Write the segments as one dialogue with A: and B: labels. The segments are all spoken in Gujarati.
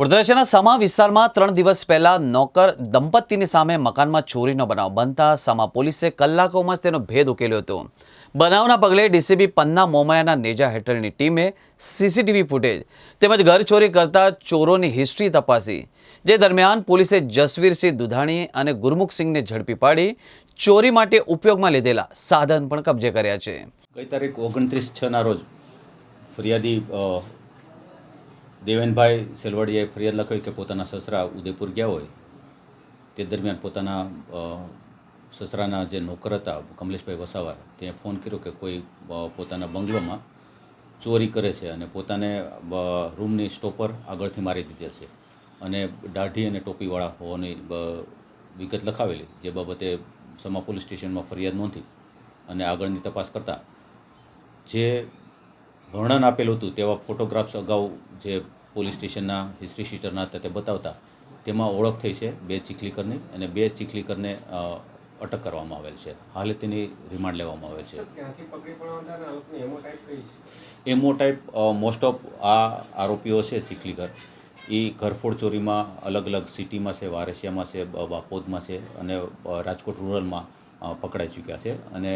A: વડોદરાના સમા વિસ્તારમાં ત્રણ દિવસ પહેલા નોકર દંપતીની સામે મકાનમાં ચોરીનો બનાવ બનતા સમા પોલીસે કલાકોમાં જ તેનો ભેદ ઉકેલ્યો હતો. બનાવના પગલે ડીસીબી પન્ના મોમાયાના નેજા હેઠળની ટીમે સીસીટીવી ફૂટેજ તેમજ ઘર ચોરી કરતા ચોરોની હિસ્ટ્રી તપાસી. જે દરમિયાન પોલીસે જસવીરસિંહ દુધાણી અને ગુરમુખસિંહને ઝડપી પાડી ચોરી માટે ઉપયોગમાં લીધેલા સાધન પણ કબજે કર્યા છે.
B: ગઈ તારીખ ઓગણત્રીસ છના રોજ ફરિયાદી દેવેનભાઈ સેલવડિયાએ ફરિયાદ લખાવી કે પોતાના સસરા ઉદયપુર ગયા હોય, તે દરમિયાન પોતાના સસરાના જે નોકર હતા, કમલેશભાઈ વસાવા ત્યાં ફોન કર્યો કે કોઈ પોતાના બંગલોમાં ચોરી કરે છે અને પોતાને રૂમની સ્ટોપર આગળથી મારી દીધા છે. અને દાઢી અને ટોપીવાળા હોવાની વિગત લખાવેલી, જે બાબતે સમા પોલીસ સ્ટેશનમાં ફરિયાદ નોંધી અને આગળની તપાસ કરતાં, જે વર્ણન આપેલું હતું તેવા ફોટોગ્રાફ્સ અગાઉ જે પોલીસ સ્ટેશનના હિસ્ટ્રી શીટરના હતા તે બતાવતા તેમાં ઓળખ થઈ છે બે ચીખલીકરની અને બે ચીખલીકરને અટક કરવામાં આવેલ છે. હાલે તેની રિમાન્ડ લેવામાં આવેલ છે.
C: એમો ટાઈપ
B: મોસ્ટ ઓફ આ આરોપીઓ છે ચીખલીકર. એ ઘરફોડ ચોરીમાં અલગ અલગ સિટીમાં છે વારસિયામાં છે બાપોદમાં છે અને રાજકોટ રૂરલમાં પકડાઈ ચૂક્યા છે અને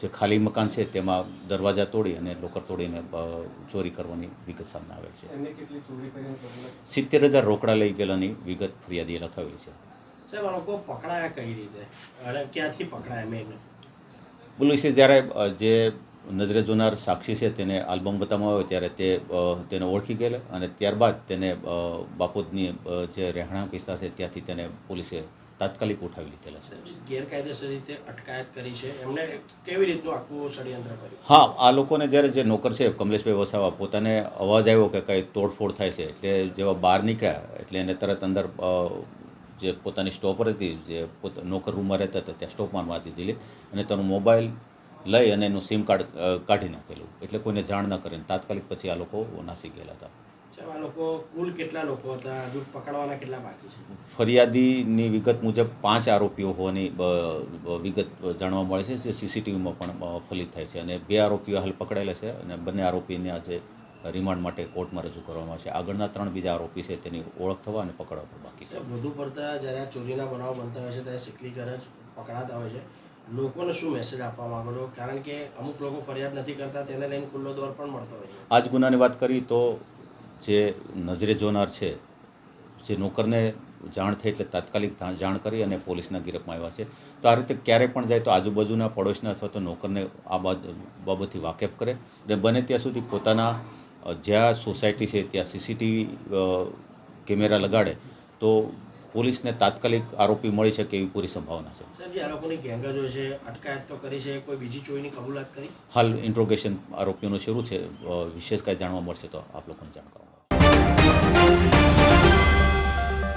B: જે ખાલી મકાન છે તેમાં દરવાજા તોડી અને લોકર તોડીને ચોરી કરવાની વિગત સામે આવે છે.
C: એમને કેટલી ચોરી કરીને તમને
B: સિત્તેર હજાર રોકડા લઈ ગયેલાની વિગત ફરિયાદીએ લખાવેલી છે.
D: સાહેબ લોકો પકડાયા કઈ રીતે? ક્યાંથી પકડાયા મેન
B: પોલીસે જ્યારે જે નજરે જોનાર સાક્ષી છે તેને આલ્બમ બતાવવામાં આવે ત્યારે તે તેને ઓળખી ગયેલા અને ત્યારબાદ તેને બાપોદની જે રહેણાંક વિસ્તાર છે ત્યાંથી તેને પોલીસે તાત્કાલિક ઉઠાવી લીધેલા છે.
D: ગેરકાયદેસર રીતે અટકાયત કરી છે. એમને કેવી રીતનું આખું ષડયંત્ર કર્યું?
B: હા આ લોકોને જ્યારે જે નોકર છે કમલેશભાઈ વસાવા પોતાને અવાજ આવ્યો કે કંઈ તોડફોડ થાય છે એટલે જેવા બહાર નીકળ્યા એટલે એને તરત અંદર જે પોતાની સ્ટોપર હતી જે પોતા નોકર રૂમમાં રહેતા હતા ત્યાં સ્ટોપમાં મારી દીધી અને તેનો મોબાઈલ લઈ અને એનું સિમ કાર્ડ કાઢી નાખેલું. એટલે કોઈને જાણ ન કરીને તાત્કાલિક પછી આ લોકો નાસી ગયેલા હતા.
D: સાહેબ આ લોકો કુલ કેટલા લોકો હતા? હજુ પકડવાના કેટલા બાકી છે?
B: ફરિયાદીની વિગત મુજબ પાંચ આરોપીઓ હોવાની વિગત જાણવા મળે છે. જે સીસીટીવીમાં પણ ફલિત થાય છે. અને બે આરોપીઓ હાલ પકડાયેલા છે અને બંને આરોપીને આજે રિમાન્ડ માટે કોર્ટમાં રજૂ કરવામાં આવશે. આગળના ત્રણ બીજા આરોપી છે તેની ઓળખ થવા અને પકડવા પણ બાકી છે.
D: વધુ પડતા જ્યારે આ ચોરીના બનાવ બનતા હોય છે ત્યારે સિકલીગર જ પકડાતા હોય છે. લોકોને શું મેસેજ આપવા માંગો છો? કારણ કે અમુક લોકો ફરિયાદ નથી કરતા તેને લઈને ખુલ્લો દોર પણ મળતો હોય
B: આજ ગુનાની વાત કરી તો જે નજરે જોનાર છે જે નોકરને જાણ થઈ એટલે તાત્કાલિક જાણ કરી અને પોલીસના ગિરફમાં આવ્યા છે. તો આ રીતે ક્યારે પણ જાય તો આજુબાજુના પડોશના અથવા તો નોકરને આ બાબતથી વાકેફ કરે અને બને ત્યાં સુધી પોતાના જ્યાં સોસાયટી છે ત્યાં સીસીટીવી કેમેરા લગાડે તો પોલીસને તાત્કાલિક આરોપી મળી શકે એવી પૂરી સંભાવના છે.
D: સાહેબ જે ગેંગ જ છે અટકાયત તો કરી છે કોઈ બીજી ચોરીની કબૂલાત કરી?
B: હાલ ઇન્ટ્રોગેશન આરોપીઓનું શરૂ છે. વિશેષ કાંઈ જાણવા મળશે તો આપ લોકોને જાણ કરવા